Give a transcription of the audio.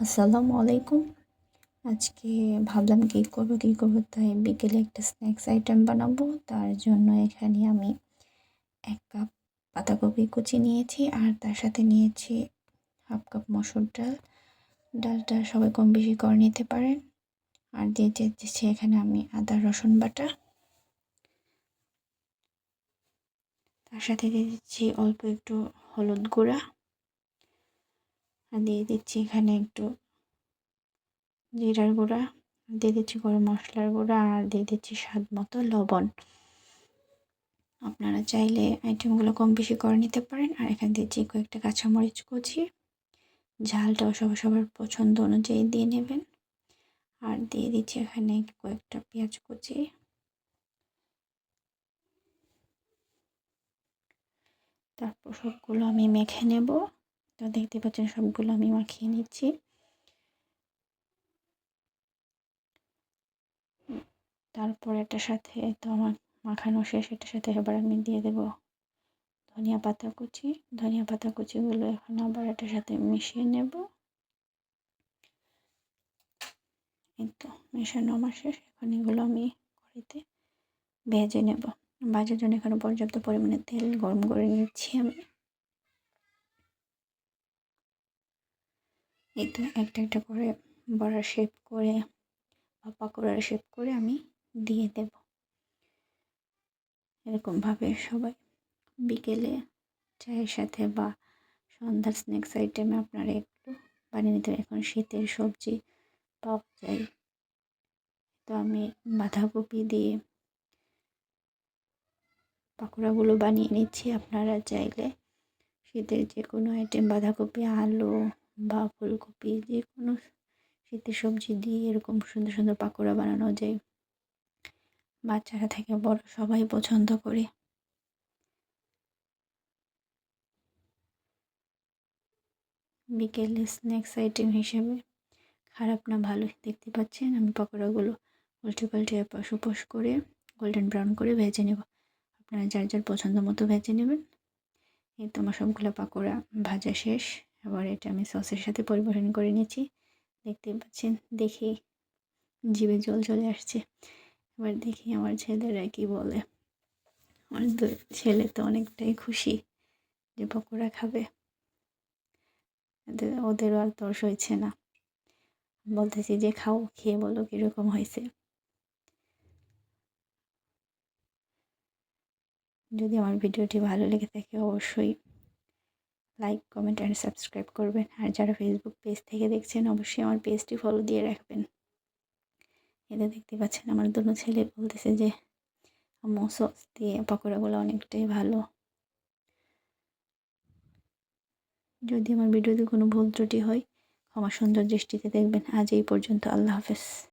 আসসালামু আলাইকুম। আজকে ভাবলাম কী করব কী করব? তাই বিকেলে একটা স্ন্যাক্স আইটেম বানাবো। তার জন্য এখানে আমি এক কাপ পাতাকপি কুচি নিয়েছি আর তার সাথে নিয়েছি হাফ কাপ মসুর ডাল। ডালটা সবাই কম বেশি করে নিতে পারেন। আর দিয়ে দিচ্ছি এখানে আমি আদা, রসুন বাটা। তার সাথে দিয়ে দিচ্ছি অল্প একটু হলুদ গুঁড়া। আর দিয়ে দিচ্ছি এখানে একটু জিরার গুঁড়া, দিয়ে দিচ্ছি গরম মশলার গুঁড়া আর দিয়ে দিচ্ছি স্বাদ মতো লবণ। আপনারা চাইলে আইটেমগুলো কম বেশি করে নিতে পারেন। আর এখানে দিচ্ছি কয়েকটা কাঁচামরিচ কুচি। ঝালটাও সবার সবার পছন্দ অনুযায়ী দিয়ে নেবেন। আর দিয়ে দিচ্ছি এখানে কয়েকটা পেঁয়াজ কুচি। তারপর সবগুলো আমি মেখে নেব। তো দেখতে পাচ্ছেন সবগুলো আমি মাখিয়ে নিচ্ছি। তারপর এটার সাথে তো আমার মাখানো শেষ, এটার সাথে এবার আমি দিয়ে দেব ধনিয়া পাতা কুচি। ধনিয়া পাতা কুচিগুলো এখন আবার এটার সাথে মিশিয়ে নেব। এই তো মেশানো আমার শেষ, এখন এগুলো আমি কড়াইতে ভেজে নেব। ভাজার জন্য এখানে পর্যাপ্ত পরিমাণে তেল গরম করে নিচ্ছি আমি। এই তো একটা একটা করে বড়া শেপ করে বা পাকোড়ার শেপ করে আমি দিয়ে দেব। এরকমভাবে সবাই বিকেলে চায়ের সাথে বা সন্ধ্যার স্ন্যাক্স আইটেমে আপনারা একটু বানিয়ে নিতে এখন শীতের সবজি পাওয়া যায় তো আমি বাঁধাকপি দিয়ে পাকোড়াগুলো বানিয়ে নিচ্ছি। আপনারা চাইলে শীতের যে কোনো আইটেম বাঁধাকপি, আলু বা ফুলকপি যে কোনো শীতের সবজি দিয়ে এরকম সুন্দর সুন্দর পাকোড়া বানানো যায়। বাচ্চারা থেকে বড় সবাই পছন্দ করে। বিকেলে স্ন্যাক্স আইটেম হিসেবে, খারাপ না ভালো দেখতে পাচ্ছেন আমি পকোড়াগুলো উল্টে পাল্টে এপাশ ওপাশ করে গোল্ডেন ব্রাউন করে ভেজে নেব। আপনারা যার যার পছন্দ মতো ভেজে নেবেন। এই তো আমার সবগুলো পাকোড়া ভাজা শেষ। এবার এটা আমি সসের সাথে পরিবেশন করে নিয়েছি। দেখতে পাচ্ছেন দেখি জিভে জল চলে আসছে। এবার দেখি আমার ছেলেরা কি বলে। আমার ছেলে তো অনেকটাই খুশি যে পকোড়া খাবে। ওদেরও আর তর্স হয়েছে না। বলতেছি যে খাও, খেয়ে বলো কীরকম হয়েছে। যদি আমার ভিডিওটি ভালো লেগে থাকে, অবশ্যই লাইক কমেন্ট অ্যান্ড সাবস্ক্রাইব করবেন। আর যারা ফেসবুক পেজ থেকে দেখছেন, অবশ্যই আমার পেজটি ফলো দিয়ে রাখবেন। এতে দেখতে পাচ্ছেন, আমার দুটো ছেলে বলতেছে যে, আম্মু দিয়ে পকোড়াগুলো অনেকটাই ভালো। যদি আমার ভিডিওতে কোনো ভুল ত্রুটি হয়, ক্ষমা সুন্দর দৃষ্টিতে দেখবেন। আজ এই পর্যন্ত, আল্লাহ হাফেজ।